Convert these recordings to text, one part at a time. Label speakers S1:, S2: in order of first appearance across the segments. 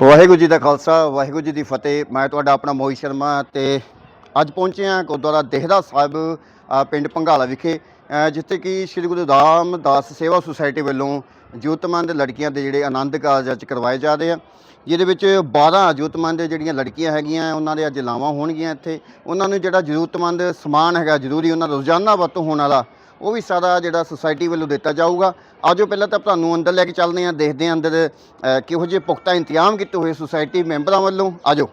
S1: ਵਾਹਿਗੁਰੂ ਜੀ ਦਾ ਖਾਲਸਾ, ਵਾਹਿਗੁਰੂ ਜੀ ਦੀ ਫਤਿਹ। ਮੈਂ ਤੁਹਾਡਾ ਆਪਣਾ ਮੋਹਿਤ ਸ਼ਰਮਾ ਤੇ ਅੱਜ ਪਹੁੰਚੇ ਹਾਂ ਗੁਰਦੁਆਰਾ ਦੇਹਰਾ ਸਾਹਿਬ ਪਿੰਡ ਪੰਘਾਲਾ ਵਿਖੇ ਜਿੱਥੇ ਕਿ ਸ੍ਰੀ ਗੁਰੂ ਰਾਮਦਾਸ ਸੇਵਾ ਸੁਸਾਇਟੀ ਵੱਲੋਂ ਜੋਤਮੰਦ ਲੜਕੀਆਂ ਦੇ ਜਿਹੜੇ ਆਨੰਦ ਕਾਰਜ ਅੱਜ ਕਰਵਾਏ ਜਾ ਰਹੇ ਆ, ਜਿਹਦੇ ਵਿੱਚ 12 ਜੋਤਮੰਦ ਜਿਹੜੀਆਂ ਲੜਕੀਆਂ ਹੈਗੀਆਂ, ਉਹਨਾਂ ਦੇ ਅੱਜ ਲਾਵਾਂ ਹੋਣਗੀਆਂ ਇੱਥੇ। ਉਹਨਾਂ ਨੂੰ ਜਿਹੜਾ ਜ਼ਰੂਰਤਮੰਦ ਸਮਾਨ ਹੈਗਾ, ਜ਼ਰੂਰੀ ਉਹਨਾਂ ਦਾ ਰੋਜ਼ਾਨਾ ਵਰਤੋਂ ਹੋਣ ਵਾਲਾ ਉਹ ਵੀ ਸਾਰਾ ਜਿਹੜਾ ਸੁਸਾਇਟੀ ਵੱਲੋਂ ਦਿੱਤਾ ਜਾਊਗਾ। ਆਜੋ ਪਹਿਲਾਂ ਤਾਂ ਤੁਹਾਨੂੰ ਅੰਦਰ ਲੈ ਕੇ ਚੱਲਦੇ ਹਾਂ, ਦੇਖਦੇ ਹਾਂ ਅੰਦਰ ਕਿਹੋ ਜਿਹੇ ਪੁਖਤਾ ਇੰਤਜ਼ਾਮ ਕੀਤੇ ਹੋਏ ਸੁਸਾਇਟੀ ਮੈਂਬਰਾਂ ਵੱਲੋਂ। ਆਜੋ।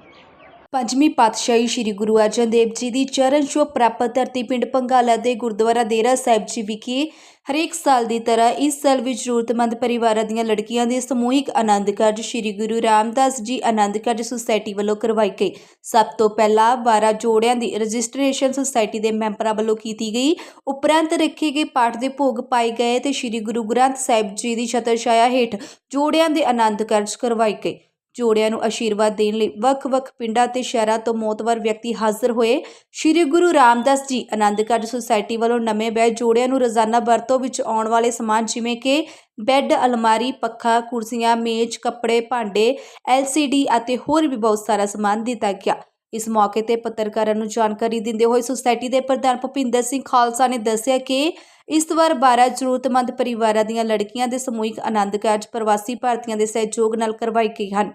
S2: ਪੰਜਵੀਂ ਪਾਤਸ਼ਾਹੀ ਸ੍ਰੀ ਗੁਰੂ ਅਰਜਨ ਦੇਵ ਜੀ ਦੀ ਚਰਨ ਛੋਹ ਪ੍ਰਾਪਤ ਧਰਤੀ ਪਿੰਡ ਪੰਗਾਲਾ ਦੇ ਗੁਰਦੁਆਰਾ ਦੇਰਾ ਸਾਹਿਬ ਜੀ ਵਿਖੇ ਹਰੇਕ ਸਾਲ ਦੀ ਤਰ੍ਹਾਂ ਇਸ ਸਾਲ ਵੀ ਜ਼ਰੂਰਤਮੰਦ ਪਰਿਵਾਰਾਂ ਦੀਆਂ ਲੜਕੀਆਂ ਦੇ ਸਮੂਹਿਕ ਆਨੰਦ ਕਾਰਜ ਸ੍ਰੀ ਗੁਰੂ ਰਾਮਦਾਸ ਜੀ ਆਨੰਦ ਕਾਰਜ ਸੁਸਾਇਟੀ ਵੱਲੋਂ ਕਰਵਾਈ ਗਈ ਸਭ ਤੋਂ ਪਹਿਲਾਂ 12 ਜੋੜਿਆਂ ਦੀ ਰਜਿਸਟ੍ਰੇਸ਼ਨ ਸੁਸਾਇਟੀ ਦੇ ਮੈਂਬਰਾਂ ਵੱਲੋਂ ਕੀਤੀ ਗਈ। ਉਪਰੰਤ ਰੱਖੇ ਗਏ ਪਾਠ ਦੇ ਭੋਗ ਪਾਏ ਗਏ ਤੇ ਸ੍ਰੀ ਗੁਰੂ ਗ੍ਰੰਥ ਸਾਹਿਬ ਜੀ ਦੀ ਛਤਰ ਛਾਇਆ ਹੇਠ ਜੋੜਿਆਂ ਦੇ ਆਨੰਦ ਕਾਰਜ ਕਰਵਾਏ ਗਏ। ਜੋੜਿਆਂ ਨੂੰ ਆਸ਼ੀਰਵਾਦ ਦੇਣ ਲਈ ਵੱਖ-ਵੱਖ ਪਿੰਡਾਂ ਤੇ ਸ਼ਹਿਰਾਂ ਤੋਂ ਮੋਤਵਰ ਵਿਅਕਤੀ ਹਾਜ਼ਰ ਹੋਏ। ਸ੍ਰੀ ਗੁਰੂ ਰਾਮਦਾਸ ਜੀ ਆਨੰਦ ਕਾਰਜ ਸੁਸਾਇਟੀ ਵੱਲੋਂ ਨਵੇਂ ਬੈ ਜੋੜਿਆਂ ਨੂੰ ਰੋਜ਼ਾਨਾ ਵਰਤੋਂ ਵਿੱਚ ਆਉਣ ਵਾਲੇ ਸਮਾਨ ਜਿਵੇਂ ਕਿ ਬੈੱਡ, ਅਲਮਾਰੀ, ਪੱਖਾ, ਕੁਰਸੀਆਂ, ਮੇਜ਼, ਕੱਪੜੇ, ਭਾਂਡੇ LCD ਅਤੇ ਹੋਰ ਵੀ ਬਹੁਤ ਸਾਰਾ ਸਮਾਨ ਦਿੱਤਾ ਗਿਆ। ਇਸ ਮੌਕੇ ਤੇ ਪੱਤਰਕਾਰਾਂ ਨੂੰ ਜਾਣਕਾਰੀ ਦਿੰਦੇ ਹੋਏ ਸੁਸਾਇਟੀ ਦੇ ਪ੍ਰਧਾਨ ਭੁਪਿੰਦਰ ਸਿੰਘ ਖਾਲਸਾ ਨੇ ਦੱਸਿਆ ਕਿ ਇਸ ਵਾਰ 12 ਜ਼ਰੂਰਤਮੰਦ ਪਰਿਵਾਰਾਂ ਦੀਆਂ ਲੜਕੀਆਂ ਦੇ ਸਮੂਹਿਕ ਆਨੰਦ ਕਾਰਜ ਪ੍ਰਵਾਸੀ ਭਾਰਤੀਆਂ ਦੇ ਸਹਿਯੋਗ ਨਾਲ ਕਰਵਾਏ ਗਏ ਹਨ।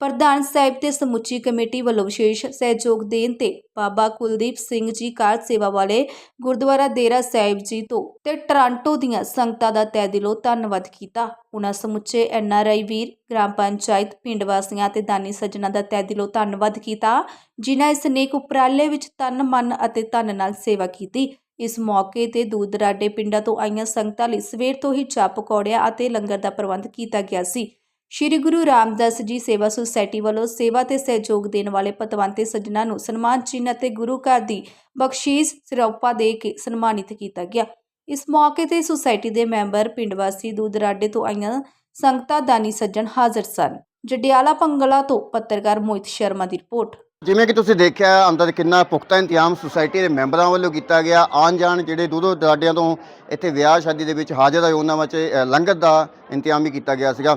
S2: ਪ੍ਰਧਾਨ ਸਾਹਿਬ ਤੇ ਸਮੁੱਚੀ ਕਮੇਟੀ ਵੱਲੋਂ ਵਿਸ਼ੇਸ਼ ਸਹਿਯੋਗ ਦੇਣ ਤੇ ਬਾਬਾ ਕੁਲਦੀਪ ਸਿੰਘ ਜੀ ਕਾਰ ਸੇਵਾ ਵਾਲੇ ਗੁਰਦੁਆਰਾ ਦੇਰਾ ਸਾਹਿਬ ਜੀ ਤੋਂ ਤੇ ਟਰਾਂਟੋ ਦੀਆਂ ਸੰਗਤਾਂ ਦਾ ਤਹਿ ਦਿਲੋਂ ਧੰਨਵਾਦ ਕੀਤਾ। ਉਹਨਾਂ ਸਮੁੱਚੇ ਐਨਆਰਆਈ ਵੀਰ, ਗ੍ਰਾਮ ਪੰਚਾਇਤ, ਪਿੰਡ ਵਾਸੀਆਂ ਤੇ ਦਾਨੀ ਸੱਜਣਾ ਦਾ ਤਹਿ ਦਿਲੋਂ ਧੰਨਵਾਦ ਕੀਤਾ, ਜਿਨ੍ਹਾਂ ਇਸ ਨੇਕ ਉਪਰਾਲੇ ਵਿੱਚ ਤਨ, ਮਨ ਅਤੇ ਧਨ ਨਾਲ ਸੇਵਾ ਕੀਤੀ। ਇਸ ਮੌਕੇ ਤੇ ਦੂਰ ਦਰਾਡੇ ਪਿੰਡਾਂ ਤੋਂ ਆਈਆਂ ਸੰਗਤਾਂ ਲਈ ਸਵੇਰ ਤੋਂ ਹੀ ਚਾਹ ਪਕੌੜਿਆਂ ਅਤੇ ਲੰਗਰ ਦਾ ਪ੍ਰਬੰਧ ਕੀਤਾ ਗਿਆ ਸੀ। ਸ਼੍ਰੀ ਗੁਰੂ ਰਾਮਦਾਸ ਜੀ ਸੇਵਾ ਸੁਸਾਇਟੀ ਵੱਲੋਂ ਸੇਵਾ ਤੇ ਸਹਿਯੋਗ ਦੇਣ ਵਾਲੇ ਪਤਵੰਤੇ ਸੱਜਣਾ ਨੂੰ ਸਨਮਾਨ ਚਿੰਨ੍ਹ ਅਤੇ ਗੁਰੂ ਘਰ ਦੀ ਬਖਸ਼ੀਸ਼ ਸਿਰੋਪਾ ਦੇ ਕੇ ਸਨਮਾਨਿਤ ਕੀਤਾ ਗਿਆ। ਇਸ ਮੌਕੇ ਤੇ ਸੁਸਾਇਟੀ ਦੇ ਮੈਂਬਰ ਪਿੰਡ ਵਾਸੀ ਦੂਰ ਤੋਂ ਆਈਆਂ ਸੰਗਤਾਂ ਦਾਨੀ ਸੱਜਣ ਹਾਜ਼ਰ ਸਨ। ਜਡਿਆਲਾ ਪੰਗਲਾ ਤੋਂ ਪੱਤਰਕਾਰ ਮੋਹਿਤ ਸ਼ਰਮਾ ਦੀ ਰਿਪੋਰਟ।
S1: ਜਿਵੇਂ ਕਿ ਤੁਸੀਂ ਦੇਖਿਆ ਅੰਦਰ ਕਿੰਨਾ ਪੁਖਤਾ ਇੰਤਜ਼ਾਮ ਸੁਸਾਇਟੀ ਦੇ ਮੈਂਬਰਾਂ ਵੱਲੋਂ ਕੀਤਾ ਗਿਆ। ਆਉਣ ਜਾਣ ਜਿਹੜੇ ਦੂਰੋਂ ਦਰਾਡਿਆਂ ਤੋਂ ਇੱਥੇ ਵਿਆਹ ਸ਼ਾਦੀ ਦੇ ਵਿੱਚ ਹਾਜ਼ਰ ਹੋਏ ਉਹਨਾਂ ਵਿੱਚ ਲੰਗਰ ਦਾ ਇੰਤਜ਼ਾਮ ਵੀ ਕੀਤਾ ਗਿਆ ਸੀਗਾ।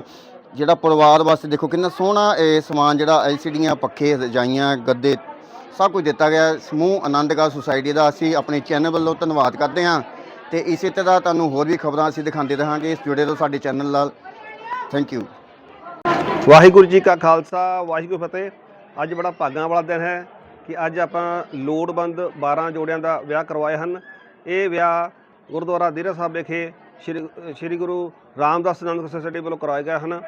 S1: ਜਿਹੜਾ ਪਰਿਵਾਰ ਵਾਸਤੇ ਦੇਖੋ ਕਿੰਨਾ ਸੋਹਣਾ ਇਹ ਸਮਾਨ ਜਿਹੜਾ ਐਲਸੀਡੀਆਂ, ਪੱਖੇ, ਰਜਾਈਆਂ, ਗੱਦੇ ਸਭ ਕੁਝ ਦਿੱਤਾ ਗਿਆ। ਸਮੂਹ ਆਨੰਦਗੜ ਸੁਸਾਇਟੀ ਦਾ ਅਸੀਂ ਆਪਣੇ ਚੈਨਲ ਵੱਲੋਂ ਧੰਨਵਾਦ ਕਰਦੇ ਹਾਂ ਤੇ ਇਸੇ ਤਰ੍ਹਾਂ ਤੁਹਾਨੂੰ ਹੋਰ ਵੀ ਖਬਰਾਂ ਅਸੀਂ ਦਿਖਾਉਂਦੇ ਰਹਾਂਗੇ। ਇਸ ਜੁੜੇ ਰਹੋ ਸਾਡੇ ਚੈਨਲ ਨਾਲ। ਥੈਂਕ ਯੂ
S3: ਵਾਹਿਗੁਰੂ ਜੀ ਕਾ ਖਾਲਸਾ, ਵਾਹਿਗੁਰੂ ਫਤਿਹ। ਅੱਜ ਬੜਾ ਭਾਗਾਂ ਵਾਲਾ ਦਿਨ ਹੈ ਕਿ ਅੱਜ ਆਪਾਂ ਲੋੜਵੰਦ 12 ਜੋੜਿਆਂ ਦਾ ਵਿਆਹ ਕਰਵਾਏ ਹਨ। ਇਹ ਵਿਆਹ ਗੁਰਦੁਆਰਾ ਦੇਰਾ ਸਾਹਿਬ ਵਿਖੇ ਸ਼੍ਰੀ ਸ਼੍ਰੀ ਗੁਰੂ ਰਾਮਦਾਸ ਆਨੰਦ ਸੋਸਾਇਟੀ ਵੱਲੋਂ ਕਰਵਾਏ ਗਏ ਹਨ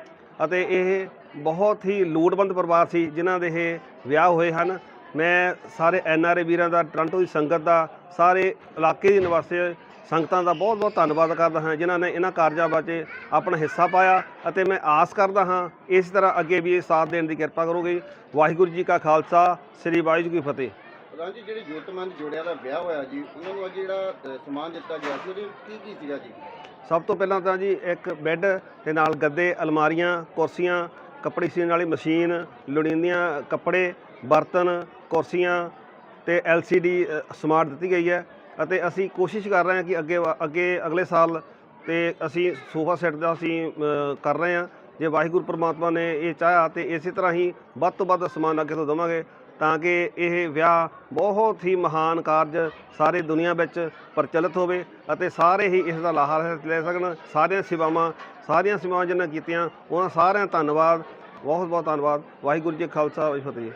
S3: ਅਤੇ ਇਹ ਬਹੁਤ ਹੀ ਲੋੜਵੰਦ ਪਰਿਵਾਰ ਸੀ, ਜਿਨ੍ਹਾਂ ਦੇ ਇਹ ਵਿਆਹ ਹੋਏ ਹਨ। ਮੈਂ ਸਾਰੇ ਐੱਨ ਆਰ ਏ ਵੀਰਾਂ ਦਾ, ਟੋਰਾਂਟੋ ਦੀ ਸੰਗਤ ਦਾ, ਸਾਰੇ ਇਲਾਕੇ ਦੇ ਨਿਵਾਸੀ ਸੰਗਤਾਂ ਦਾ ਬਹੁਤ ਬਹੁਤ ਧੰਨਵਾਦ ਕਰਦਾ ਹਾਂ, ਜਿਨ੍ਹਾਂ ਨੇ ਇਹਨਾਂ ਕਾਰਜਾਂ ਵਿੱਚ ਆਪਣਾ ਹਿੱਸਾ ਪਾਇਆ ਅਤੇ ਮੈਂ ਆਸ ਕਰਦਾ ਹਾਂ ਇਸ ਤਰ੍ਹਾਂ ਅੱਗੇ ਵੀ ਇਹ ਸਾਥ ਦੇਣ ਦੀ ਕਿਰਪਾ ਕਰੋਗੇ। ਵਾਹਿਗੁਰੂ ਜੀ ਕਾ ਖਾਲਸਾ, ਸ੍ਰੀ ਵਾਹਿਗੁਰੂ ਜੀ ਕੀ ਫਤਿਹ।
S1: ਪ੍ਰਧਾਨ ਜੀ ਜਿਹੜੇ ਜ਼ਰੂਰਤਮੰਦ ਜੋੜਿਆਂ ਦਾ ਵਿਆਹ ਹੋਇਆ ਜੀ ਉਹਨਾਂ ਨੂੰ ਅੱਜ ਜਿਹੜਾ ਅ, ਸਮਾਨ ਦਿੱਤਾ ਗਿਆ ਸੀ ਉਹਦੇ ਵਿੱਚ ਕੀ ਕੀ ਸੀਗਾ ਜੀ?
S3: ਸਭ ਤੋਂ ਪਹਿਲਾਂ ਤਾਂ ਜੀ ਇੱਕ ਬੈੱਡ ਦੇ ਨਾਲ ਗੱਦੇ ਅਲਮਾਰੀਆਂ ਕੁਰਸੀਆਂ ਕੱਪੜੇ ਸੀਣ ਵਾਲੀ ਮਸ਼ੀਨ ਲੋੜੀਂਦੀਆਂ ਕੱਪੜੇ ਬਰਤਨ ਕੁਰਸੀਆਂ ਤੇ LCD ਅ, ਸਮਾਰਟ ਦਿੱਤੀ ਗਈ ਹੈ ਅਤੇ ਅਸੀਂ ਕੋਸ਼ਿਸ਼ ਕਰ ਰਹੇ ਹਾਂ ਕਿ ਅੱਗੇ ਵਾ- ਅੱਗੇ ਅਗਲੇ ਸਾਲ ਤੇ ਅਸੀਂ ਸੋਫਾ ਸੈੱਟ ਦਾ ਅਸੀਂ ਅ, ਕਰ ਰਹੇ ਹਾਂ। ਜੇ ਵਾਹਿਗੁਰੂ ਪ੍ਰਮਾਤਮਾ ਨੇ ਇਹ ਚਾਹਿਆ ਤੇ ਇਸੇ ਤਰ੍ਹਾਂ ਹੀ ਵੱਧ ਤੋਂ ਵੱਧ ਸਮਾਨ ਅੱਗੇ ਤੋਂ ਦੇਵਾਂਗੇ। ਤਾਂ ਕਿ ਇਹ ਵਿਆਹ ਬਹੁਤ ਹੀ ਮਹਾਨ ਕਾਰਜ ਸਾਰੇ ਦੁਨੀਆ ਵਿੱਚ ਪ੍ਰਚਲਿਤ ਹੋਵੇ ਅਤੇ ਸਾਰੇ ਹੀ ਇਸ ਦਾ ਲਾਹਾ ਲੈ ਸਕਣ। ਸਾਰੀਆਂ ਸੇਵਾਵਾਂ ਸਾਰੀਆਂ ਸੇਵਾਵਾਂ ਜਿਨ੍ਹਾਂ ਕੀਤੀਆਂ, ਉਹਨਾਂ ਸਾਰਿਆਂ ਦਾ ਧੰਨਵਾਦ। ਬਹੁਤ ਬਹੁਤ ਧੰਨਵਾਦ। ਵਾਹਿਗੁਰੂ ਜੀ ਖਾਲਸਾ, ਵਾਹਿਗੁਰੂ ਜੀ